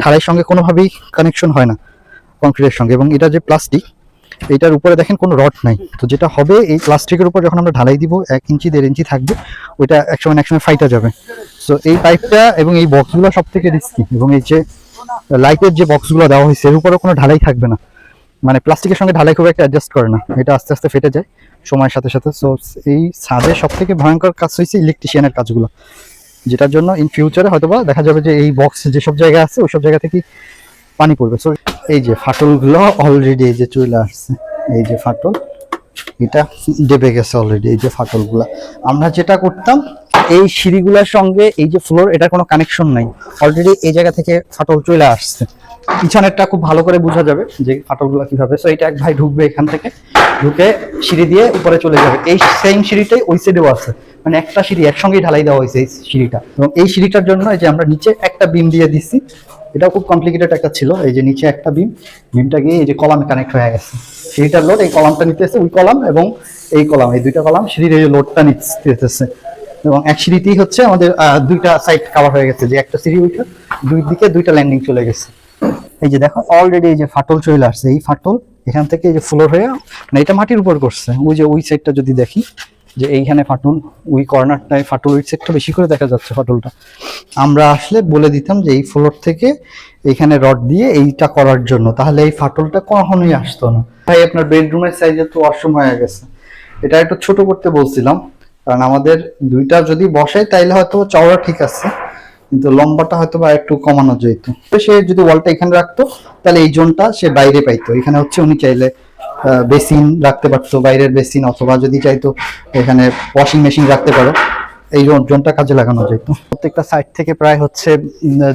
ঢালাইয়ের সঙ্গে কোনোভাবেই কানেকশন হয় না কংক্রিটের সঙ্গে। এবং এটা যে প্লাস্টিক এটার উপরে দেখেন কোনো রড নাই। তো যেটা হবে, এই প্লাস্টিকের উপর যখন আমরা ঢালাই দিব, এক ইঞ্চি, দেড় ইঞ্চি থাকবে, ওইটা একসময় একসময় ফাইটা যাবে। সো এই পাইপটা এবং এই বক্সগুলো সব থেকে রিস্কি এবং এই যে লাইটের যে বক্সগুলো দেওয়া হয়েছে, এর উপরেও কোনো ঢালাই থাকবে না। মানে প্লাস্টিকের সঙ্গে ঢালাই খুব একটা অ্যাডজাস্ট করে না। এটা আস্তে আস্তে ফেটে যায় সময়ের সাথে সাথে। সো এই ছাদের সব থেকে ভয়ঙ্কর কাজ হয়েছে ইলেকট্রিশিয়ানের কাজগুলো। যেটার জন্য ইন ফিউচারে হয়তোবা দেখা যাবে যে এই বক্স যেসব জায়গা আছে ওইসব জায়গা থেকে পানি পড়বে। সো এই যে ফাটলগুলো অলরেডি এই যে চলে আসছে, এই যে ফাটল। এটা ডেবে গেছে অলরেডি এই যে ফাটলগুলা। আমরা যেটা করতাম, এই সিঁড়িগুলোর সঙ্গে এই যে ফ্লোর এটার কোনো কানেকশন নাই। অলরেডি এই জায়গা থেকে ফাটল চলে আসছে। পিছনেরটা খুব ভালো করে বোঝা যাবে যে ফাটলগুলো কীভাবে। সো এটা এক ভাই ঢুকবে এখান থেকে, ঢুকে সিঁড়ি দিয়ে উপরে চলে যাবে। এই সেম সিঁড়িটাই ওই সাইডেও আছে। মানে একটা সিঁড়ি একসঙ্গেই ঢালাই দেওয়া হয়েছে এই সিঁড়িটা। এবং এই সিঁড়িটার জন্য এই যে আমরা নিচে একটা বিম দিয়ে দিচ্ছি, এটাও খুব কমপ্লিকেটেড একটা ছিল। এই যে নিচে একটা বিম বিমটা গিয়ে এই যে কলামে কানেক্ট হয়ে গেছে। সিঁড়িটার লোড এই কলামটা নিতেছে, ওই কলাম এবং এই কলাম এই দুইটা কলাম সিঁড়ির এই লোডটা নিতেছে। এবং এক সিঁড়িতেই হচ্ছে আমাদের দুইটা সাইড কাভার হয়ে গেছে, যে একটা সিঁড়ি উঠে, দুই দিকে দুইটা ল্যান্ডিং চলে গেছে। এই যে দেখো অলরেডি এই যে ফাটল চলে আসছে, এই ফাটল এখান থেকে এই যে ফ্লোর হয়ে না এটা মাটির উপর করছে। ওই যে ওই সাইডটা যদি দেখি যে এইখানে ফাটল, ওই কর্নারটায় ফাটল, ওই সাইডটা বেশি করে দেখা যাচ্ছে ফাটলটা। আমরা আসলে বলে দিতাম যে এই ফ্লোর থেকে এইখানে রড দিয়ে এইটা করার জন্য, তাহলে এই ফাটলটা কখনোই আসতো না। ভাই, আপনার বেডরুমের সাইজে তো অসম হয়ে গেছে। এটা একটু ছোট করতে বলছিলাম, কারণ আমাদের দুইটা যদি বসাই তাইলে হয়তো চওড়া ঠিক আছে, কিন্তু লম্বাটা হয়তো বা একটু কমানো যেত। সে যদি ওয়ালটা এখানে রাখতো, তাহলে এই জোনটা সে বাইরে পাইতো। এখানে হচ্ছে উনি চাইলে বেসিন রাখতে পারতো, বাইরের বেসিন অথবা যদি চাইতো এখানে ওয়াশিং মেশিন রাখতে পারো। এই জোনটা কাজে লাগানো যেত প্রত্যেকটা সাইড থেকে প্রায় হচ্ছে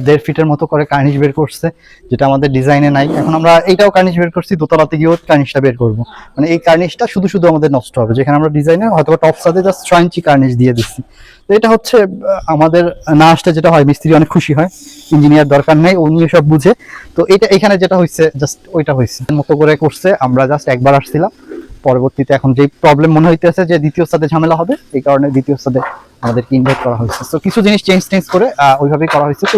দেড় ফিটের মতো করে কার্নিশ বের করছে, যেটা আমাদের ডিজাইনে নাই। এখন আমরা এইটাও কার্নিশ বের করছি, দোতলাতে গিয়েও কার্নিশটা বের করব। মানে এই কার্নিশটা শুধু শুধু আমাদের নষ্ট হবে। যেখানে আমরা ডিজাইনে হয়তো টপ সাথে জাস্ট ছয় ইঞ্চি কার্নিশ দিয়ে দিচ্ছি। এটা হচ্ছে আমাদের না আসলে যেটা হয়, মিস্ত্রি অনেক খুশি হয় ইঞ্জিনিয়ার দরকার নেই, উনি সব বুঝে। তো এটা, এখানে যেটা হয়েছে জাস্ট ওইটা হয়েছে মতো করে করছে, আমরা জাস্ট একবার আসছিলাম। পরবর্তীতে এখন যে প্রবলেম মনে হইতেছে যে দ্বিতীয় সাথে ঝামেলা হবে, এই কারণে দ্বিতীয় সাথে আমাদেরকে ইনভাইট করা হয়েছে তো কিছু জিনিস চেঞ্জ টেঞ্জ করে ওইভাবেই করা হয়েছে তো